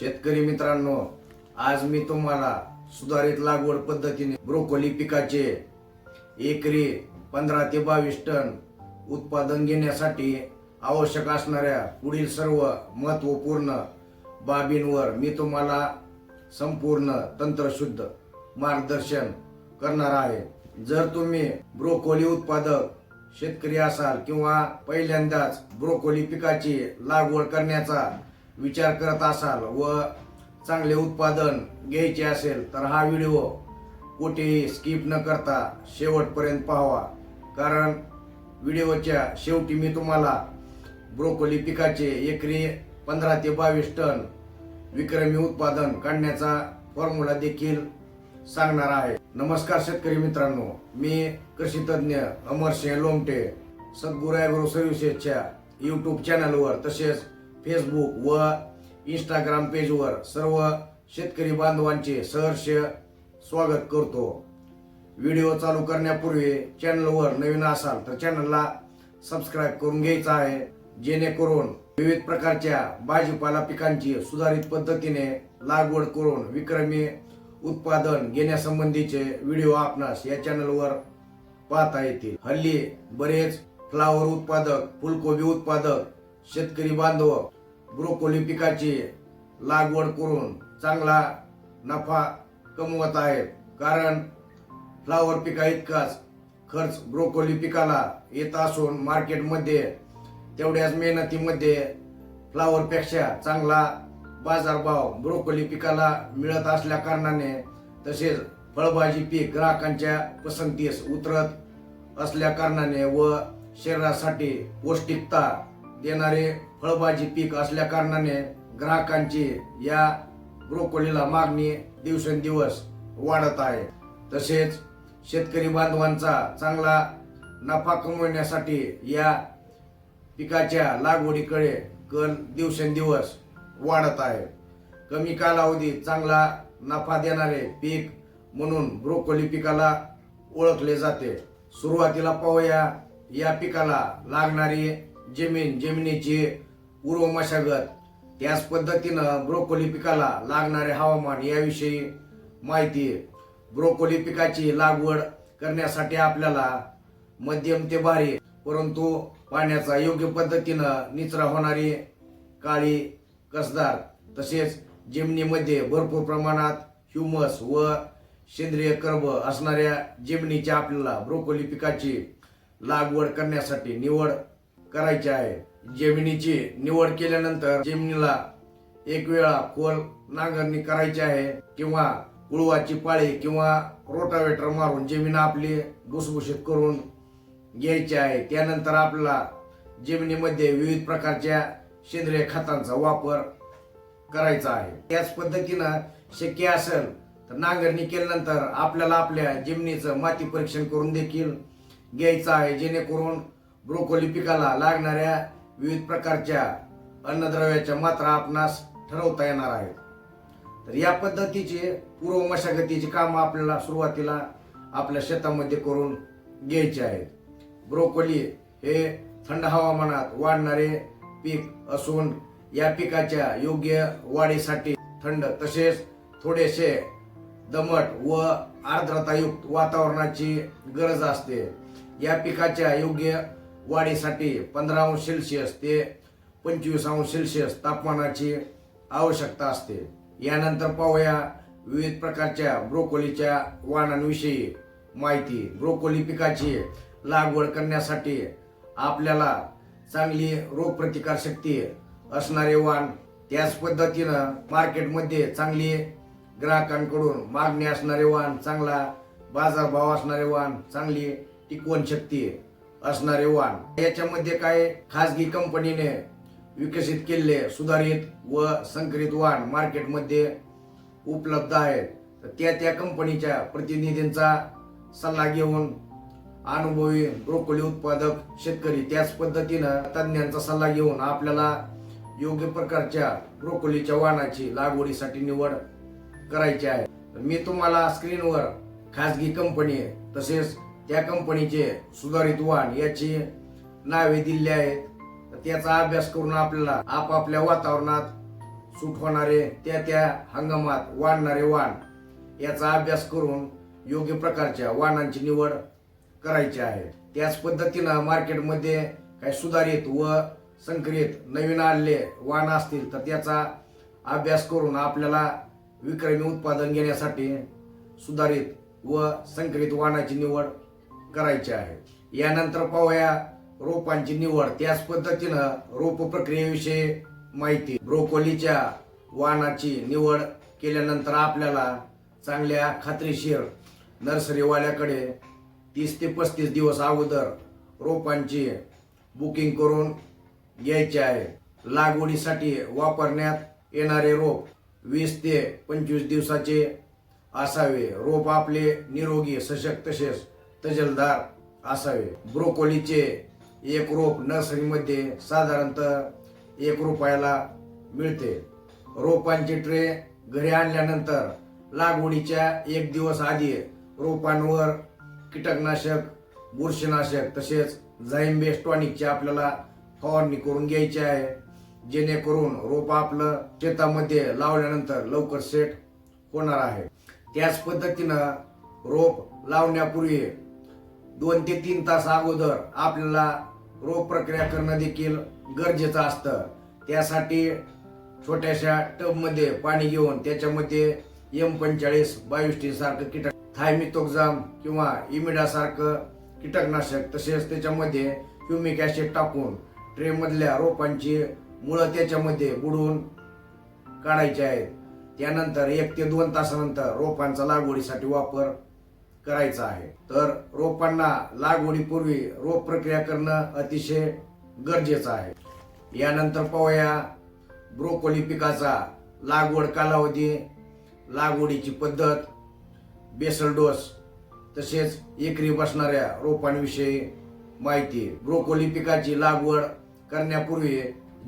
शेतकरी मित्रांनो आज मी तुम्हाला सुधारित लागवड पद्धतीने ब्रोकोली पिकाचे एकरी पंधरा ते बावीस टन उत्पादन घेण्यासाठी आवश्यक असणाऱ्या पुढील सर्व महत्त्वपूर्ण बाबींवर मी तुम्हाला संपूर्ण तंत्रशुद्ध मार्गदर्शन करणार आहे. जर तुम्ही ब्रोकोली उत्पादक शेतकरी असाल किंवा पहिल्यांदाच ब्रोकोली पिकाची लागवड करण्याचा विचार करत असाल व चांगले उत्पादन घ्यायचे असेल तर हा व्हिडिओ कुठेही स्किप न करता शेवटपर्यंत पाहावा. कारण व्हिडिओच्या शेवटी मी तुम्हाला ब्रोकोली पिकाचे एकरी पंधरा ते बावीस टन विक्रमी उत्पादन काढण्याचा फॉर्म्युला देखील सांगणार आहे. नमस्कार शेतकरी मित्रांनो मी कृषी तज्ञ अमरसिंह लोमटे सद्गुरू ॲग्रो सर्व्हिसेसच्या यूट्यूब चॅनलवर तसेच फेसबुक व इंस्टाग्राम पेजवर सर्व शेतकरी बांधवांचे सहर्ष स्वागत करतो. व्हिडिओ चालू करण्यापूर्वी चॅनलवर नवीन असाल तर चॅनलला सबस्क्राईब करून घ्यायचा आहे. जेणेकरून विविध प्रकारच्या भाजीपाला पिकांची सुधारित पद्धतीने लागवड करून विक्रमी उत्पादन घेण्यासंबंधीचे व्हिडिओ आपणास या चॅनलवर पाहता येतील. हल्ली बरेच फ्लावर उत्पादक फुलकोबी उत्पादक शेतकरी बांधव ब्रोकोली पिकाची लागवड करून चांगला नफा कमवत आहेत. कारण फ्लावर पिका इतकाच खर्च ब्रोकोली पिकाला येत असून मार्केटमध्ये तेवढ्याच मेहनतीमध्ये फ्लावरपेक्षा चांगला बाजारभाव ब्रोकोली पिकाला मिळत असल्या कारणाने तसेच फळभाजी पीक ग्राहकांच्या पसंतीस उतरत असल्या कारणाने व शरीरासाठी पौष्टिकता देणारे फळभाजी पीक असल्या कारणाने ग्राहकांची या ब्रोकोलीला मागणी दिवसेंदिवस वाढत आहे. तसेच शेतकरी बांधवांचा चांगला नफा कमवण्यासाठी या पिकाच्या लागवडीकडे कल दिवसेंदिवस वाढत आहे. कमी कालावधीत चांगला नफा देणारे पीक म्हणून ब्रोकोली पिकाला ओळखले जाते. सुरुवातीला पाहूया या पिकाला लागणारी जमीन जमिनीची पूर्व मशागत. त्याच पद्धतीनं ब्रोकोली पिकाला लागणारे हवामान याविषयी माहिती ब्रोकोली पिकाची लागवड करण्यासाठी आपल्याला मध्यम ते भारी परंतु पाण्याचा योग्य पद्धतीनं निचरा होणारी काळी कसदार तसेच जमिनीमध्ये भरपूर प्रमाणात ह्युमस व सेंद्रिय कर्ब असणाऱ्या जमिनीची आपल्याला ब्रोकोली पिकाची लागवड करण्यासाठी निवड करायची आहे. जमिनीची निवड केल्यानंतर जमिनीला एक वेळा खोल नांगरणी करायची आहे किंवा कुळवाची पाळी किंवा रोटावेटर मारून जमीन आपली भुसभुशीत करून घ्यायची आहे. त्यानंतर आपल्याला जमिनीमध्ये विविध प्रकारच्या सेंद्रिय खतांचा वापर करायचा आहे. त्याच पद्धतीनं शक्य असेल तर नांगरणी केल्यानंतर आपल्याला आपल्या जमिनीचं माती परीक्षण करून देखील घ्यायचं आहे. जेणेकरून ब्रोकोली पिकाला लागणाऱ्या विविध प्रकारच्या अन्नद्रव्याच्या मात्रा आपणास ठरवता येणार आहेत. तर या पद्धतीचे पूर्व मशागतीची कामं आपल्याला सुरुवातीला आपल्या शेतामध्ये करून घ्यायचे आहेत. ब्रोकोली हे थंड हवामानात वाढणारे पीक असून या पिकाच्या योग्य वाढीसाठी थंड तसेच थोडेसे दमट व आर्द्रतायुक्त वातावरणाची गरज असते. या पिकाच्या योग्य वाढीसाठी पंधरा अंश सेल्सिअस ते पंचवीस अंश सेल्सिअस तापमानाची आवश्यकता असते. यानंतर पाहूया विविध प्रकारच्या ब्रोकोलीच्या वाणांविषयी माहिती. ब्रोकोली पिकाची लागवड करण्यासाठी आपल्याला चांगली रोगप्रतिकार शक्ती असणारे वाण त्याच पद्धतीनं मार्केटमध्ये चांगली ग्राहकांकडून मागणी असणारे वाण चांगला बाजारभाव असणारे वाण चांगली टिकवण शक्ती असणारे वाण याच्यामध्ये काय खाजगी कंपनीने विकसित केलेले सुधारित व संकरित वाण मार्केटमध्ये उपलब्ध आहेत. तर त्या त्या कंपनीच्या प्रतिनिधींचा सल्ला घेऊन अनुभवी ब्रोकोली उत्पादक शेतकरी त्याच पद्धतीनं तज्ज्ञांचा सल्ला घेऊन आपल्याला योग्य प्रकारच्या ब्रोकोलीच्या वाणाची लागवडीसाठी निवड करायची आहे. मी तुम्हाला स्क्रीनवर खाजगी कंपनी तसेच त्या कंपनीचे सुधारित वाण याची नावे दिली आहेत. त्याचा अभ्यास करून आपल्याला आपापल्या वातावरणात सूट होणारे त्या त्या हंगामात वाढणारे वाण याचा अभ्यास करून योग्य प्रकारच्या वाहनांची निवड करायची आहे. त्याच पद्धतीनं मार्केटमध्ये काही सुधारित व संकरित नवीन आलेले वाण असतील तर त्याचा अभ्यास करून आपल्याला विक्रमी उत्पादन घेण्यासाठी सुधारित व संकरित वाणाची निवड करायचे आहे. यानंतर पाहूया रोपांची निवड. त्याच पद्धतीनं रोप प्रक्रियेविषयी माहिती. ब्रोकोलीच्या वाणाची निवड केल्यानंतर आपल्याला चांगल्या खात्रीशीर नर्सरीवाल्याकडे तीस ते पस्तीस दिवस अगोदर रोपांची बुकिंग करून घ्यायचे आहे. लागवडीसाठी वापरण्यात येणारे रोप वीस ते पंचवीस दिवसाचे असावे. रोप आपले निरोगी सशक्त तसेच तजलदार असावे. ब्रोकोलीचे एक रोप नर्सरीमध्ये साधारणतः एक रुपयाला मिळते. रोपांचे ट्रे घरी आणल्यानंतर लागवडीच्या एक दिवस आधी रोपांवर कीटकनाशक बुरशीनाशक तसेच झाईम्बेस टॉनिकची आपल्याला फवारणी करून घ्यायची आहे. जेणेकरून रोप आपलं शेतामध्ये लावल्यानंतर लवकर सेट होणार आहे. त्याच पद्धतीनं रोप लावण्यापूर्वी दोन ते तीन तास अगोदर आपल्याला रोप प्रक्रिया करणं देखील गरजेचं असतं. त्यासाठी छोट्याशा टबमध्ये पाणी घेऊन त्याच्यामध्ये एम पंचेचाळीस बायोस्टीन सारखं कीटक थायमिथोक्झाम किंवा इमिडासारखं कीटकनाशक तसेच त्याच्यामध्ये ह्युमिक ॲसिड टाकून ट्रेमधल्या रोपांची मुळं त्याच्यामध्ये बुडवून काढायचे आहेत. त्यानंतर एक ते दोन तासानंतर रोपांचा लागवडीसाठी वापर करायचा आहे. तर रोपांना लागवडीपूर्वी रोप प्रक्रिया करणं अतिशय गरजेचं आहे. यानंतर पाहूया ब्रोकोली पिकाचा लागवड कालावधी लागवडीची पद्धत बेसल डोस तसेच एकरी बसणाऱ्या रोपांविषयी माहिती. ब्रोकोली पिकाची लागवड करण्यापूर्वी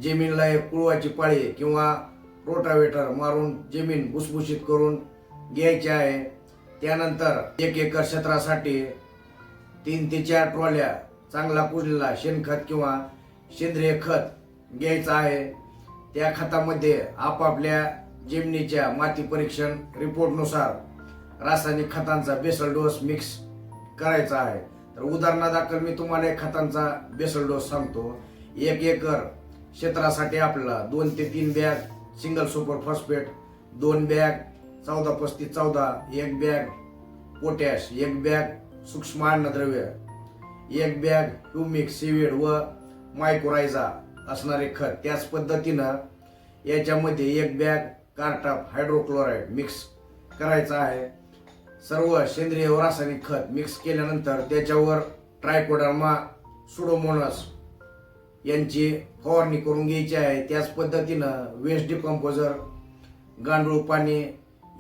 जमीनला एक कुळवाची पाळी किंवा रोटावेटर मारून जमीन भुसभुशीत करून घ्यायची आहे. त्यानंतर एक एकर क्षेत्रासाठी तीन ते चार ट्रॉल्या चांगला कुजलेला शेणखत किंवा सेंद्रिय खत घ्यायचं आहे. त्या खतामध्ये आपापल्या जमिनीच्या माती परीक्षण रिपोर्टनुसार रासायनिक खतांचा बेसल डोस मिक्स करायचा आहे. तर उदाहरणादाखल मी तुम्हाला एक खतांचा बेसल डोस सांगतो. एक एकर क्षेत्रासाठी आपल्याला दोन ते तीन बॅग सिंगल सुपर फॉस्फेट दोन बॅग चौदा पस्तीस चौदा एक बॅग पोटॅश एक बॅग सूक्ष्म अन्नद्रव्य एक बॅग ह्युमिक सिविड व मायक्रोरायझा असणारे खत. त्याच पद्धतीनं याच्यामध्ये एक बॅग कार्टाप हायड्रोक्लोराईड मिक्स करायचा आहे. सर्व सेंद्रिय व रासायनिक खत मिक्स केल्यानंतर त्याच्यावर ट्रायकोडर्मा सुडोमोनस यांची फवारणी करून घ्यायची आहे. त्याच पद्धतीनं वेस्ट डिकम्पोजर गांडूळ पाणी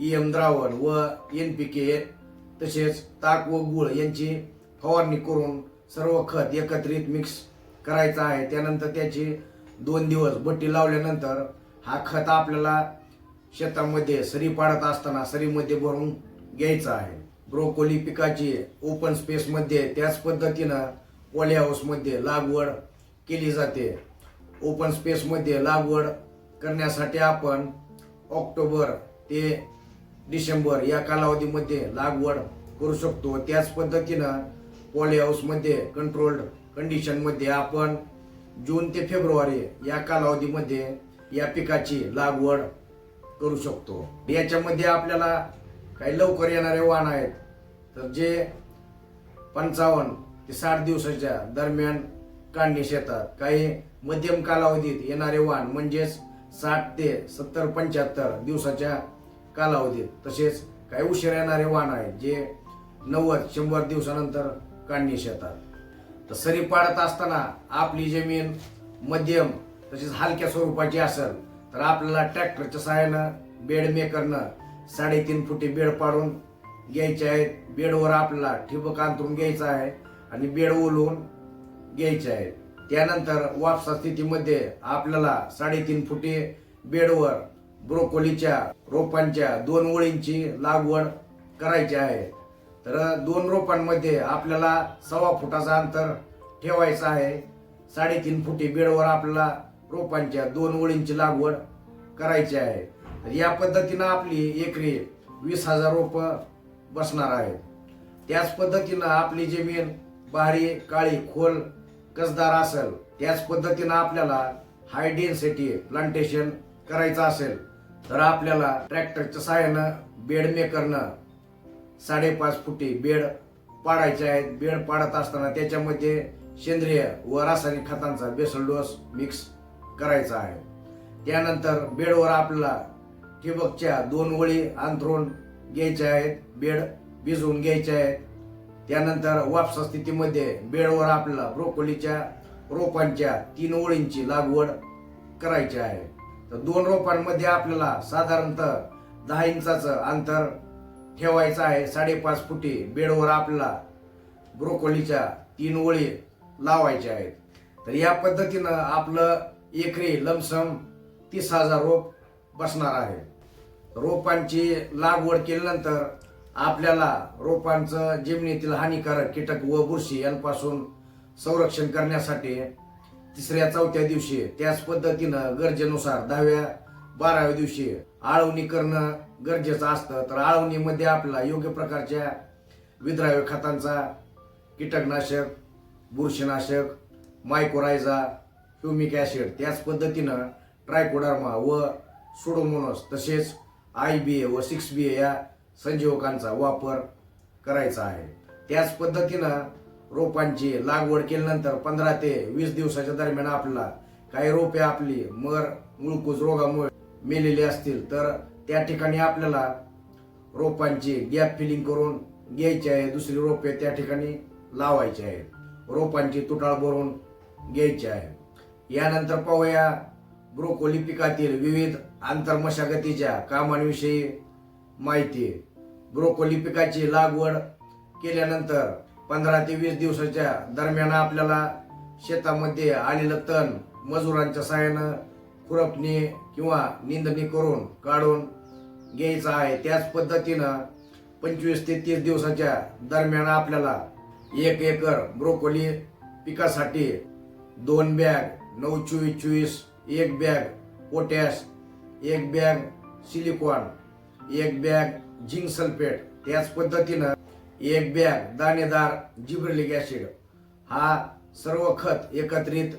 एम द्रावण व एन पी के तसेच ताक व गुळ यांची फवारणी करून सर्व खत एकत्रित मिक्स करायचं आहे. त्यानंतर त्याची दोन दिवस बट्टी लावल्यानंतर हा खत आपल्याला शेतामध्ये सरी पाडत असताना सरीमध्ये भरून घ्यायचा आहे. ब्रोकोली पिकाची ओपन स्पेसमध्ये त्याच पद्धतीनं पॉली हाऊसमध्ये लागवड केली जाते. ओपन स्पेसमध्ये लागवड करण्यासाठी आपण ऑक्टोबर ते डिसेंबर या कालावधीमध्ये लागवड करू शकतो. त्याच पद्धतीनं पॉली हाऊसमध्ये कंट्रोल्ड कंडिशनमध्ये आपण जून ते फेब्रुवारी या कालावधीमध्ये या पिकाची लागवड करू शकतो. याच्यामध्ये आपल्याला काही लवकर येणारे वाण आहेत. तर जे पंचावन्न ते साठ दिवसाच्या दरम्यान काढणी शेतात काही मध्यम कालावधीत येणारे वाण म्हणजेच साठ ते सत्तर पंच्याहत्तर दिवसाच्या कालावधीत. तसेच काही उशीर येणारे वाण आहेत जे नव्वद शंभर दिवसानंतर काढणीस येतात तर सरी पाडत असताना आपली जमीन मध्यम तसेच हलक्या स्वरूपाची असेल तर आपल्याला ट्रॅक्टरच्या सहाय्यानं बेड मेकरनं साडेतीन फुटी बेड पाडून घ्यायचे आहेत. बेडवर आपल्याला ठिबक अंतरून घ्यायचं आहे आणि बेड ओलवून घ्यायचे आहे त्यानंतर वापसा स्थितीमध्ये आपल्याला साडेतीन फुटी बेडवर ब्रोकोलीच्या रोपांच्या दोन ओळींची लागवड करायची आहे. तर दोन रोपांमध्ये आपल्याला सव्वा फुटाचा अंतर ठेवायचं आहे. साडेतीन फुटी बेडवर आपल्याला रोपांच्या दोन ओळींची लागवड करायची आहे. तर या पद्धतीनं आपली एकरी वीस हजार रोपं बसणार आहेत त्याच पद्धतीनं आपली जमीन बारी काळी खोल कसदार असेल त्याच पद्धतीनं आपल्याला हाय डेन्सिटी प्लांटेशन करायचं असेल. तर आपल्याला ट्रॅक्टरच्या सहाय्यानं बेड मेकरनं साडेपाच फुटी बेड पाडायचे आहेत. बेड पाडत असताना त्याच्यामध्ये सेंद्रिय व रासायनिक खतांचा बेसल डोस मिक्स करायचा आहे. त्यानंतर बेडवर आपल्याला ठिबकच्या दोन ओळी अंथरून घ्यायच्या आहेत. बेड भिजवून घ्यायचे आहेत. त्यानंतर वापसा स्थितीमध्ये बेडवर आपल्याला ब्रोकोलीच्या रोपांच्या तीन ओळींची लागवड करायची आहे. तर दोन रोपांमध्ये आपल्याला साधारणतः दहा इंचाचं अंतर ठेवायचं आहे. साडेपाच फुटी बेडवर आपल्याला ब्रोकोलीच्या तीन ओळी लावायच्या आहेत. तर या पद्धतीनं आपलं एकरी लमसम तीस हजार रोप बसणार आहे. रोपांची लागवड केल्यानंतर आपल्याला रोपांचं जमिनीतील हानिकारक कीटक व बुरशी यांपासून संरक्षण करण्यासाठी तिसऱ्या चौथ्या दिवशी त्याच पद्धतीनं गरजेनुसार दहाव्या बाराव्या दिवशी आळवणी करणं गरजेचं असतं. तर आळवणीमध्ये आपल्याला योग्य प्रकारच्या विद्राव्य खतांचा कीटकनाशक बुरशीनाशक मायकोरायझा ह्युमिक ॲसिड त्याच पद्धतीनं ट्रायकोडर्मा व सुडोमोनस तसेच आय बी ए व सिक्स बी ए या संजीवकांचा वापर करायचा आहे. त्याच पद्धतीनं रोपांची लागवड केल्यानंतर पंधरा ते वीस दिवसाच्या दरम्यान आपल्याला काही रोपे आपली मर मुळकूज रोगामुळे मेलेली असतील तर त्या ठिकाणी आपल्याला रोपांची गॅप फिलिंग करून घ्यायची आहे. दुसरी रोपे त्या ठिकाणी लावायची आहेत. रोपांची तुटाळ भरून घ्यायची आहे. यानंतर पाहूया ब्रोकोली पिकातील विविध आंतरमशागतीच्या कामांविषयी माहिती. ब्रोकोली पिकाची लागवड केल्यानंतर पंधरा ते वीस दिवसाच्या दरम्यान आपल्याला शेतामध्ये आलेलं तण मजुरांच्या सहाय्यानं खुरपणी किंवा निंदणी करून काढून घ्यायचं आहे. त्याच पद्धतीनं पंचवीस ते तीस दिवसाच्या दरम्यान आपल्याला एक एकर ब्रोकोली पिकासाठी दोन बॅग नऊ चोवीस चोवीस एक बॅग पोटॅश एक बॅग सिलिकॉन एक बॅग झिंक सल्फेट त्याच पद्धतीनं एक बॅग दाणेदार जिब्रिलिक ॲसिड. हा सर्व खत एकत्रित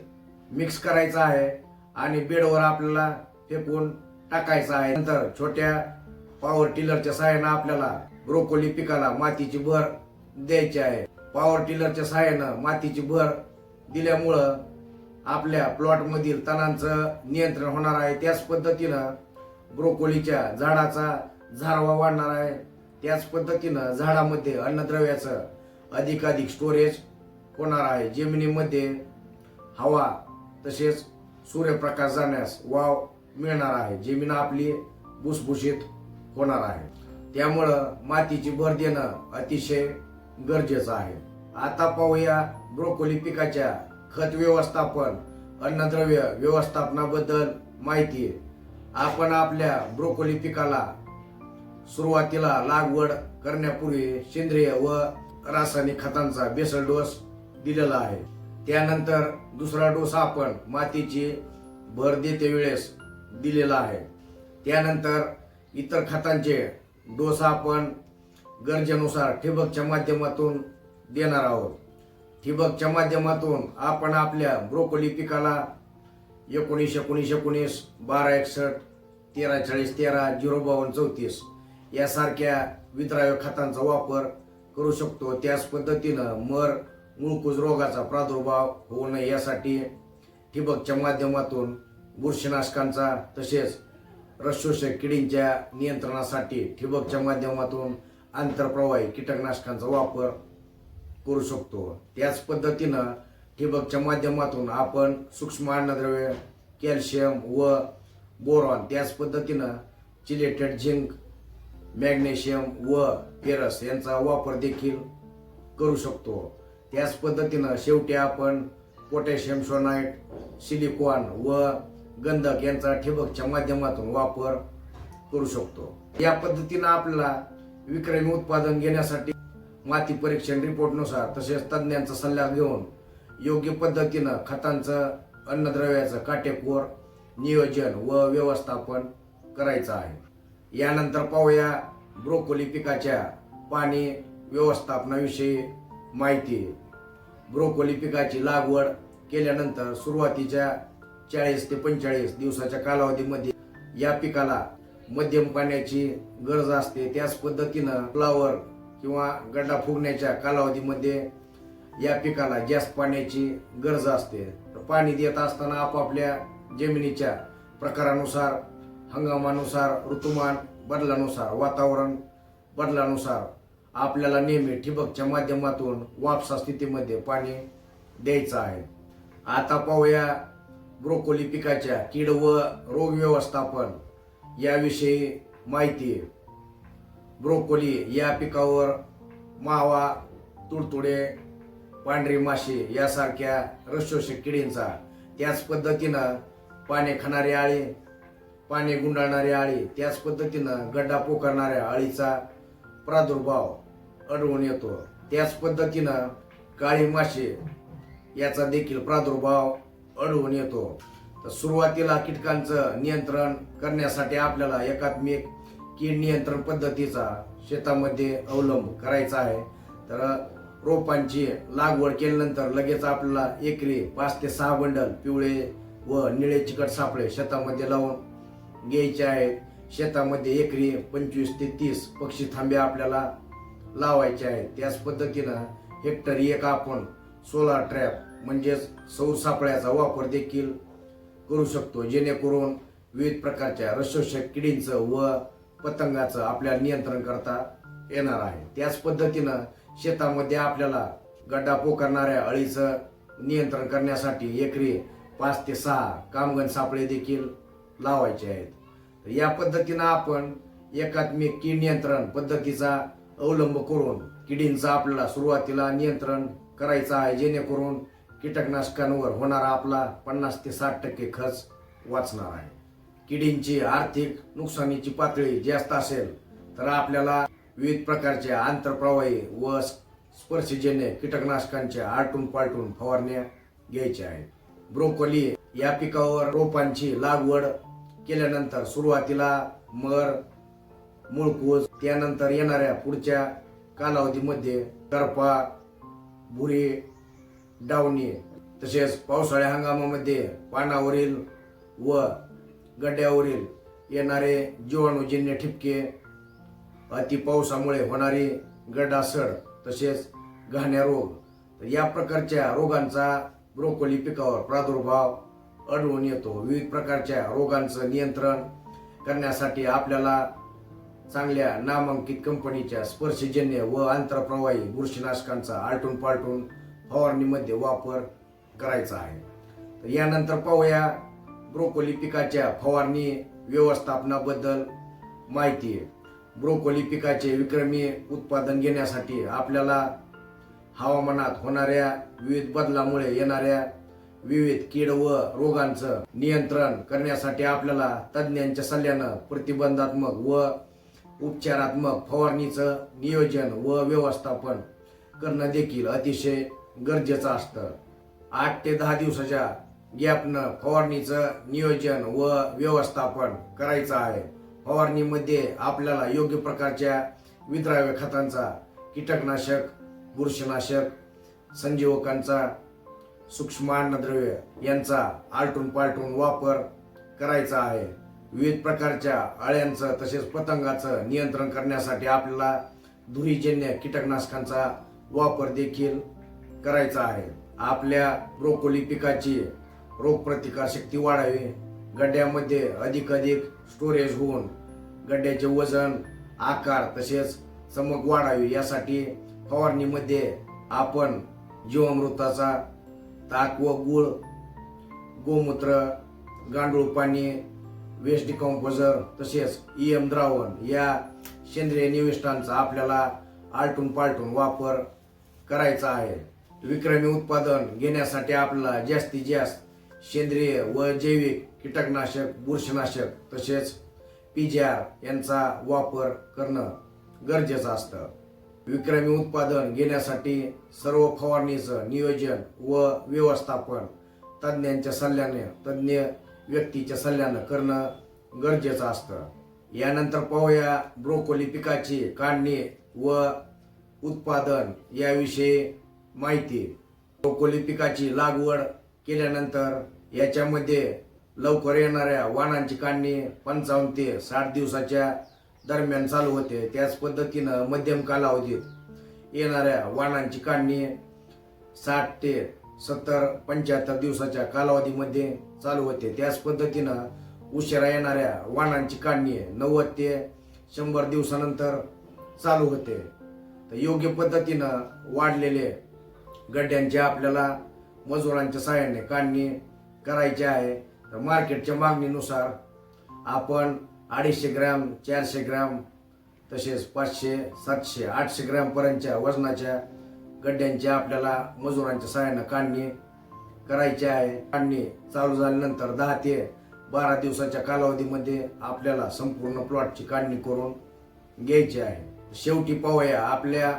मिक्स करायचा आहे आणि बेडवर आपल्याला फेकून टाकायचा आहे. नंतर छोट्या पॉवर टिलरच्या सहाय्यानं आपल्याला ब्रोकोली पिकाला मातीची भर द्यायची आहे. पॉवर टिलरच्या सहाय्यानं मातीची भर दिल्यामुळं आपल्या प्लॉटमधील तणांचं नियंत्रण होणार आहे. त्याच पद्धतीनं ब्रोकोलीच्या झाडाचा झारवा वाढणार आहे. त्याच पद्धतीनं झाडामध्ये अन्नद्रव्याचं अधिकाधिक स्टोरेज होणार आहे. जमिनीमध्ये हवा तसेच सूर्यप्रकाश जाण्यास वाव मिळणार आहे. जमीन आपली भुसभुशीत होणार आहे. त्यामुळं मातीची भर देणं अतिशय गरजेचं आहे. आता पाहूया ब्रोकोली पिकाच्या खत व्यवस्थापन अन्नद्रव्य व्यवस्थापनाबद्दल माहिती. आपण आपल्या ब्रोकोली पिकाला सुरुवातीला लागवड करण्यापूर्वी सेंद्रिय व रासायनिक खतांचा बेसल डोस दिलेला आहे. त्यानंतर दुसरा डोस आपण मातीची भर देते वेळेस दिलेला आहे. त्यानंतर इतर खतांचे डोस आपण गरजेनुसार ठिबकच्या माध्यमातून देणार आहोत. ठिबकच्या माध्यमातून आपण आपल्या ब्रोकोली पिकाला एकोणीस एकोणीस एकोणीस बारा एकसष्ट तेरा चाळीस तेरा झिरो बावन्न चौतीस यासारख्या विद्राव्य खतांचा वापर करू शकतो. त्याच पद्धतीनं मर मुळकुज रोगाचा प्रादुर्भाव होऊ नये यासाठी ठिबकच्या माध्यमातून बुरशीनाशकांचा तसेच रसशोषक किडींच्या नियंत्रणासाठी ठिबकच्या माध्यमातून आंतरप्रवाही कीटकनाशकांचा वापर करू शकतो. त्याच पद्धतीनं ठिबकच्या माध्यमातून आपण सूक्ष्म अन्नद्रव्य कॅल्शियम व बोरॉन त्याच पद्धतीनं चिलेटेड झिंक मॅग्नेशियम व पेरस यांचा वापर देखील करू शकतो. त्याच पद्धतीनं शेवटी आपण पोटॅशियम सोनाईट सिलिकॉन व गंधक यांचा ठिबकच्या माध्यमातून वापर करू शकतो. या पद्धतीनं आपल्याला विक्रमी उत्पादन घेण्यासाठी माती परीक्षण रिपोर्टनुसार तसेच तज्ज्ञांचा सल्ला घेऊन योग्य पद्धतीनं खतांचं अन्नद्रव्याचं काटेकोर नियोजन व व्यवस्थापन करायचं आहे. यानंतर पाहूया ब्रोकोली पिकाच्या पाणी व्यवस्थापनाविषयी माहिती. ब्रोकोली पिकाची लागवड केल्यानंतर सुरुवातीच्या चाळीस ते पंचेचाळीस दिवसाच्या कालावधीमध्ये या पिकाला मध्यम पाण्याची गरज असते. त्याच पद्धतीनं फ्लावर किंवा गड्डा फुगण्याच्या कालावधीमध्ये या पिकाला जास्त पाण्याची गरज असते. पाणी देत असताना आपापल्या जमिनीच्या प्रकारानुसार हंगामानुसार ऋतुमान बदलानुसार वातावरण बदलानुसार आपल्याला नेहमी ठिबकच्या माध्यमातून वापसा स्थितीमध्ये पाणी द्यायचं आहे. आता पाहूया ब्रोकोली पिकाच्या कीड व रोग व्यवस्थापन याविषयी माहिती. ब्रोकोली या पिकावर मावा तुडतुडे पांढरी माशी यासारख्या रसशोषक किडींचा त्याच पद्धतीनं पाने खाणारी आळी पाने गुंडाळणारी आळी त्याच पद्धतीनं गड्डा पोखरणाऱ्या अळीचा प्रादुर्भाव अडवून येतो. त्याच पद्धतीनं काळी माशी याचा देखील प्रादुर्भाव अडवून येतो. तर सुरुवातीला कीटकांचं नियंत्रण करण्यासाठी आपल्याला एकात्मिक कीड नियंत्रण पद्धतीचा शेतामध्ये अवलंब करायचा आहे. तर रोपांची लागवड केल्यानंतर लगेच आपल्याला एकरी पाच ते सहा बंडल पिवळे व निळे चिकट सापळे शेतामध्ये लावून घ्यायचे आहेत. शेतामध्ये एकरी पंचवीस ते तीस पक्षी थांबे आपल्याला लावायचे आहेत. त्याच पद्धतीनं हेक्टरी एक आपण सोलार ट्रॅप म्हणजेच सौर सापळ्याचा वापर देखील करू शकतो जेणेकरून विविध प्रकारच्या रसोषक किडींचं व पतंगाचं आपल्याला नियंत्रण करता येणार आहे. त्याच पद्धतीनं शेतामध्ये आपल्याला गड्डा पोकारणाऱ्या अळीचं नियंत्रण करण्यासाठी एकरी पाच ते सहा कामगण सापळे देखील लावायचे आहेत. तर या पद्धतीनं आपण एकात्मिक कीड नियंत्रण पद्धतीचा अवलंब करून किडींचं आपल्याला सुरुवातीला नियंत्रण करायचं आहे जेणेकरून कीटकनाशकांवर होणारा आपला पन्नास ते साठ टक्के खर्च वाचणार आहे. किडींची आर्थिक नुकसानीची पातळी जास्त असेल तर आपल्याला विविध प्रकारच्या आंतरप्रवाही व स्पर्शजन्य कीटकनाशकांच्या आलटून पालटून फवारण्या घ्यायच्या आहेत. ब्रोकोली या पिकावर रोपांची लागवड केल्यानंतर सुरुवातीला मर मुळकूस त्यानंतर येणाऱ्या पुढच्या कालावधीमध्ये करपा भुरी डावणी तसेच पावसाळ्या हंगामामध्ये पानावरील व गड्ड्यावरील येणारे जीवाणूजन्य ठिपके अति पावसामुळे होणारी गड्डासड तसेच घाण्या रोग या प्रकारच्या रोगांचा ब्रोकोली पिकावर प्रादुर्भाव आढळून येतो. विविध प्रकारच्या रोगांचं नियंत्रण करण्यासाठी आपल्याला चांगल्या नामांकित कंपनीच्या स्पर्शजन्य व आंतरप्रवाही बुरशीनाशकांचा आलटून पालटून फवारणीमध्ये वापर करायचा आहे. तर यानंतर पाहूया ब्रोकोली पिकाच्या फवारणी व्यवस्थापनाबद्दल माहिती ब्रोकोली पिकाचे विक्रमी उत्पादन घेण्यासाठी आपल्याला हवामानात होणाऱ्या विविध बदलामुळे येणाऱ्या विविध कीड व रोगांचं नियंत्रण करण्यासाठी आपल्याला तज्ज्ञांच्या सल्ल्यानं प्रतिबंधात्मक व उपचारात्मक फवारणीचं नियोजन व व्यवस्थापन करणं देखील अतिशय गरजेचं असतं. आठ ते दहा दिवसाच्या गॅपनं फवारणीचं नियोजन व व्यवस्थापन करायचं आहे. फवारणीमध्ये आपल्याला योग्य प्रकारच्या विद्राव्य खतांचा कीटकनाशक बुरशीनाशक संजीवकांचा सूक्ष्म अन्नद्रव्य यांचा आलटून पालटून वापर करायचा आहे. विविध प्रकारच्या अळ्यांचं तसेच पतंगाचं नियंत्रण करण्यासाठी आपल्याला धुरीजन्य कीटकनाशकांचा वापर देखील करायचा आहे. आपल्या ब्रोकोली पिकाची रोगप्रतिकार शक्ती वाढावी. गड्ड्यामध्ये अधिक अधिक स्टोरेज होऊन गड्ड्याचे वजन आकार तसेच चमक वाढावी यासाठी फवारणीमध्ये आपण जीवामृताचा ताक व गुळ गोमूत्र गांडूळ पाणी वेस्ट डिकॉम्पोजर तसेच ईएम द्रावण या सेंद्रिय निविष्ठांचा आपल्याला आलटून पालटून वापर करायचा आहे विक्रमी उत्पादन घेण्यासाठी आपल्याला जास्तीत जास्त सेंद्रिय व जैविक कीटकनाशक बुरशीनाशक तसेच पिजार यांचा वापर करणं गरजेचं असतं विक्रमी उत्पादन घेण्यासाठी सर्व फवारणीचं नियोजन व व्यवस्थापन तज्ज्ञांच्या सल्ल्याने तज्ज्ञ व्यक्तीच्या सल्ल्यानं करणं गरजेचं असतं. यानंतर पाहूया ब्रोकोली पिकाची काढणी व उत्पादन याविषयी माहिती. ब्रोकोली पिकाची लागवड केल्यानंतर याच्यामध्ये लवकर येणाऱ्या वाणांची काढणी पंचावन्न ते साठ दिवसाच्या दरम्यान चालू होते. त्याच पद्धतीनं मध्यम कालावधीत येणाऱ्या वाणांची काढणी साठ ते सत्तर पंच्याहत्तर दिवसाच्या कालावधीमध्ये चालू होते. त्याच पद्धतीनं उशिरा येणाऱ्या वाणांची काढणी नव्वद ते शंभर दिवसानंतर चालू होते. तर योग्य पद्धतीनं वाढलेले गड्ड्यांचे आपल्याला मजुरांच्या सहाय्याने काढणी करायची आहे. तर मार्केटच्या मागणीनुसार आपण अडीचशे ग्रॅम चारशे ग्रॅम तसेच पाचशे सातशे आठशे ग्रॅमपर्यंतच्या वजनाच्या गड्ड्यांची आपल्याला मजुरांच्या सहाय्यानं काढणी करायची आहे. काढणी चालू झाल्यानंतर दहा ते बारा दिवसाच्या कालावधीमध्ये आपल्याला संपूर्ण प्लॉटची काढणी करून घ्यायची आहे. शेवटी पाहूया आपल्या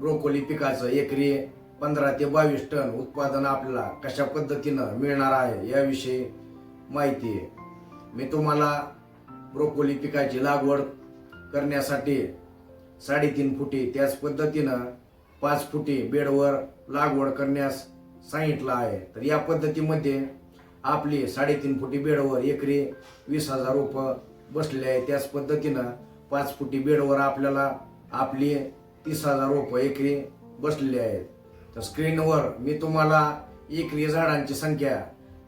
ब्रोकोली पिकाचं एकरी पंधरा ते बावीस टन उत्पादन आपल्याला कशा पद्धतीनं मिळणार आहे याविषयी माहिती आहे. मी तुम्हाला ब्रोकोली पिकाची लागवड करण्यासाठी साडेतीन फुटी त्याच पद्धतीनं पाच फुटी बेडवर लागवड करण्यास सांगितलं आहे. तर या पद्धतीमध्ये आपली साडेतीन फुटी बेडवर एकरी वीस हजार रुपये बसले आहे त्याच पद्धतीनं पाच फुटी बेडवर आपल्याला आपली तीस हजार रुपये एकरी बसलेले आहेत. तर स्क्रीनवर मी तुम्हाला एकरी झाडांची संख्या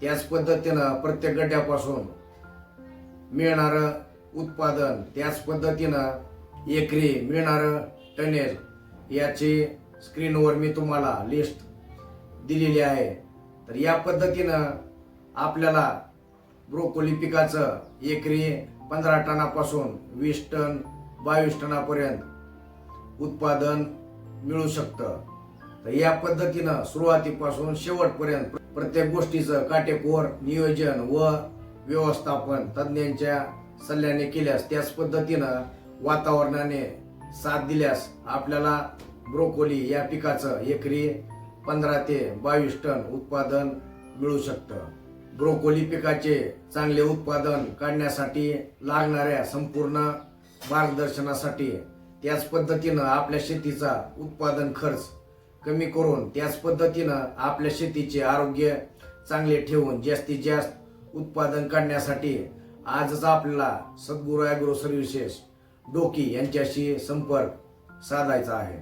त्याच पद्धतीनं प्रत्येक गड्ड्यापासून मिळणारं उत्पादन त्याच पद्धतीनं एकरी मिळणारं टनेज याची स्क्रीनवर मी तुम्हाला लिस्ट दिलेली आहे. तर या पद्धतीनं आपल्याला ब्रोकोली पिकाचं एकरी पंधरा टनापासून वीस टन बावीस टनापर्यंत उत्पादन मिळू शकतं. तर या पद्धतीनं सुरुवातीपासून शेवटपर्यंत प्रत्येक गोष्टीचं काटेकोर नियोजन व व्यवस्थापन तज्ज्ञांच्या सल्ल्याने केल्यास त्याच पद्धतीनं वातावरणाने साथ दिल्यास आपल्याला ब्रोकोली या पिकाचं एकरी पंधरा ते बावीस टन उत्पादन मिळू शकतं. ब्रोकोली पिकाचे चांगले उत्पादन काढण्यासाठी लागणाऱ्या संपूर्ण मार्गदर्शनासाठी त्याच पद्धतीनं आपल्या शेतीचा उत्पादन खर्च कमी करून त्याच पद्धतीनं आपल्या शेतीचे आरोग्य चांगले ठेवून जास्तीत जास्त उत्पादन काढण्यासाठी आजच आपल्याला सद्गुरू ॲग्रो सर्व्हिसेस डोकी यांच्याशी संपर्क साधायचा आहे.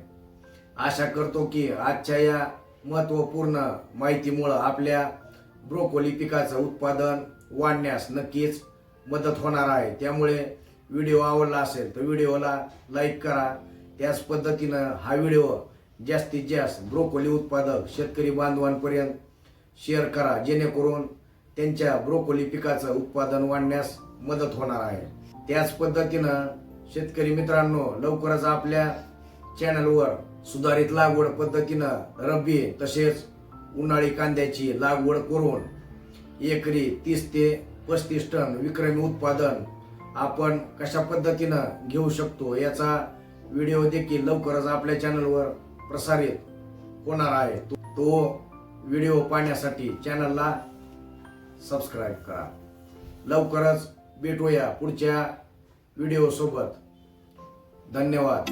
आशा करतो की आजच्या या महत्त्वपूर्ण माहितीमुळं आपल्या ब्रोकोली पिकाचं उत्पादन वाढण्यास नक्कीच मदत होणार आहे. त्यामुळे व्हिडिओ आवडला असेल तर व्हिडिओला लाईक करा. त्याच पद्धतीनं हा व्हिडिओ जास्तीत जास्त ब्रोकोली उत्पादक शेतकरी बांधवांपर्यंत शेअर करा जेणेकरून त्यांच्या ब्रोकोली पिकाचं उत्पादन वाढण्यास मदत होणार आहे. त्याच पद्धतीनं शेतकरी मित्रांनो लवकरच आपल्या चॅनलवर सुधारित लागवड पद्धतीनं रब्बी तसेच उन्हाळी कांद्याची लागवड करून एकरी तीस ते पस्तीस टन विक्रमी उत्पादन आपण कशा पद्धतीनं घेऊ शकतो याचा व्हिडिओ देखील लवकरच आपल्या चॅनलवर प्रसारित होणार आहे. तो- व्हिडिओ पाहण्यासाठी चॅनलला सबस्क्राईब करा. लवकरच भेटूया पुढच्या व्हिडिओसोबत धन्यवाद.